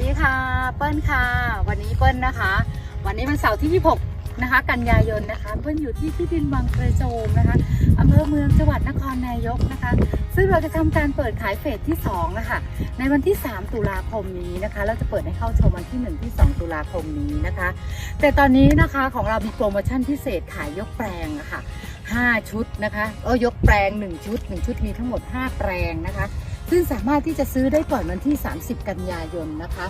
ดีค่ะ เปิ้ลค่ะ วันนี้เปิ้ลนะคะ วันนี้เป็นเสาร์ที่ 26 นะคะ กันยายนนะคะ เปิ้ลอยู่ที่ที่ดินวังกระโจมนะคะ อเภอเมืองจังหวัดนครนายกนะคะ ซึ่งเราจะทำการเปิดขายเฟสที่2นะคะในวันที่ 3 ตุลาคมนี้นะคะ เราจะเปิดให้เข้าชมวันที่ 1 ที่ 2 ตุลาคมนี้นะคะ แต่ตอนนี้นะคะของเรามีโปรโมชั่นพิเศษขายยกแปลงะค่ะ5 ชุดนะคะเออยกแปลง 1 ชุด 1 ชุดมีทั้งหมด 5 แปลงนะคะ ซึ่งสามารถที่จะซื้อได้ก่อนวันที่ 30 กันยายนนะคะ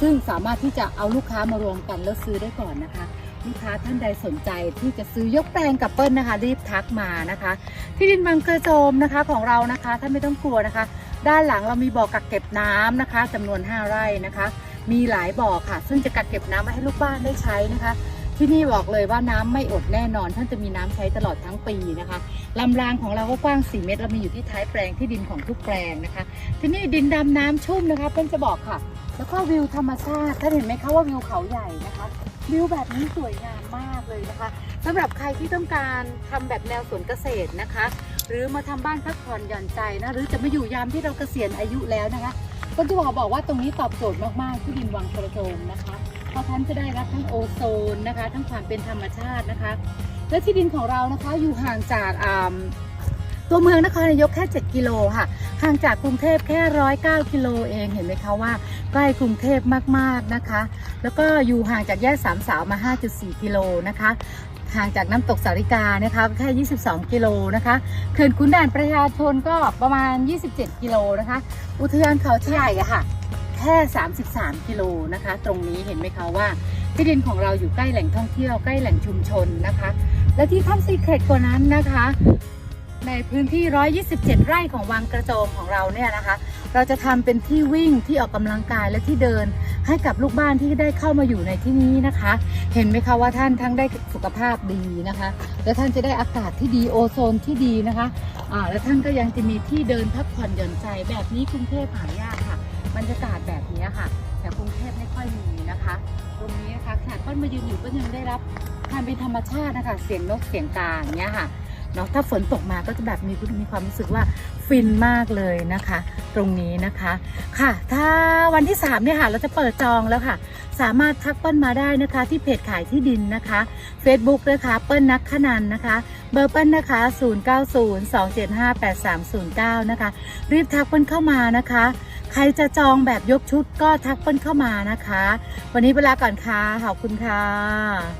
ซึ่งสามารถที่จะเอาลูกค้ามารวมกันแล้วซื้อได้ก่อนนะคะ ลูกค้าท่านใดสนใจที่จะซื้อยกแปลงกับเปิ้ลนะคะ รีบทักมานะคะ ที่ดินบางกระโจมนะคะของเรานะคะท่านไม่ต้องกลัวนะคะ ด้านหลังเรามีบ่อกักเก็บน้ำนะคะจำนวน 5 ไร่นะคะ มีหลายบ่อค่ะ ซึ่งจะกักเก็บน้ำไว้ให้ลูกบ้านได้ใช้นะคะ ที่นี่บอกเลยว่าน้ำไม่อดแน่นอน ท่านจะมีน้ำใช้ตลอดทั้งปีนะคะลำรางของเราก็กว้าง 4 เมตร เรามีอยู่ที่ท้ายแปลงที่ดินของทุกแปลงนะคะ ที่นี่ดินดำน้ำชุ่มนะคะเพิ่นจะบอกค่ะ แล้วก็วิวธรรมชาติท่านเห็นไหมคะว่าวิวเขาใหญ่นะคะ วิวแบบนี้สวยงามมากเลยนะคะสำหรับใครที่ต้องการทำแบบแนวสวนเกษตรนะคะ หรือมาทำบ้านพักผ่อนหย่อนใจนะ หรือจะมาอยู่ยามที่เราเกษียณอายุแล้วนะคะก็จะบอกบอกว่าตรงนี้ตอบโจทย์มากๆที่ดินวังกระโจมนะคะเพราะท่านจะได้รับทั้งโอโซนนะคะ ทั้งความเป็นธรรมชาตินะคะ และที่ดินของเรานะคะอยู่ห่างจากอ่า ตัวเมืองนครนายกแค่ 7 กิโลค่ะห่างจากกรุงเทพแค่ 109 กิโลเองเห็นไหมคะว่า ใกล้กรุงเทพมากๆนะคะ แล้วก็อยู่ห่างจากแยกสามสาวมา 5.4 กิโลนะคะห่างจากน้ำตกสาริกานะคะแค่ 22 กิโลนะคะเขื่อนขุนด่านประชาชนก็ประมาณ 27 กิโลนะคะ อุทยานเขาใหญ่ค่ะ แค่ 33 กิโลนะคะ ตรงนี้เห็นไหมคะว่าที่ดินของเราอยู่ใกล้แหล่งท่องเที่ยวใกล้แหล่งชุมชนนะคะ และที่ท่านซีเครตกว่านั้นนะคะ ในพื้นที่ 127 ไร่ของวังกระโจมของเราเนี่ยนะคะ เราจะทำเป็นที่วิ่งที่ออกกำลังกายและที่เดิน ให้กับลูกบ้านที่ได้เข้ามาอยู่ในที่นี้นะคะ เห็นไหมคะว่าท่านทั้งได้สุขภาพดีนะคะ และท่านจะได้อากาศที่ดีโอโซนที่ดีนะคะอ่าและท่านก็ยังจะมีที่เดินพักผ่อนหย่อนใจแบบนี้กรุงเทพหายากค่ะ บรรยากาศแบบนี้ค่ะ แต่กรุงเทพไม่ค่อยมีนะคะ ตรงนี้นะคะขนาดต้นมายืนอยู่ก็ยังได้รับความเป็นธรรมชาตินะคะ เสียงนกเสียงกาอย่างเงี้ยค่ะ เนาะถ้าฝนตกมาก็จะแบบมีมีความรู้สึกว่าฟินมากเลยนะคะ ตรงนี้นะคะค่ะ ถ้าวันที่3เนี่ยค่ะเราจะเปิดจองแล้วค่ะ สามารถทักเปิ้ลมาได้นะคะ ที่เพจขายที่ดินนะคะ Facebook นะคะเปิ้ลนักขนันนะคะ เบอร์เปิ้ลนะคะ 0902758309 นะคะ รีบทักเปิ้ลเข้ามานะคะ ใครจะจองแบบยกชุดก็ทักเปิ้ลเข้ามานะคะ วันนี้เวลาก่อนค่ะขอบคุณค่ะ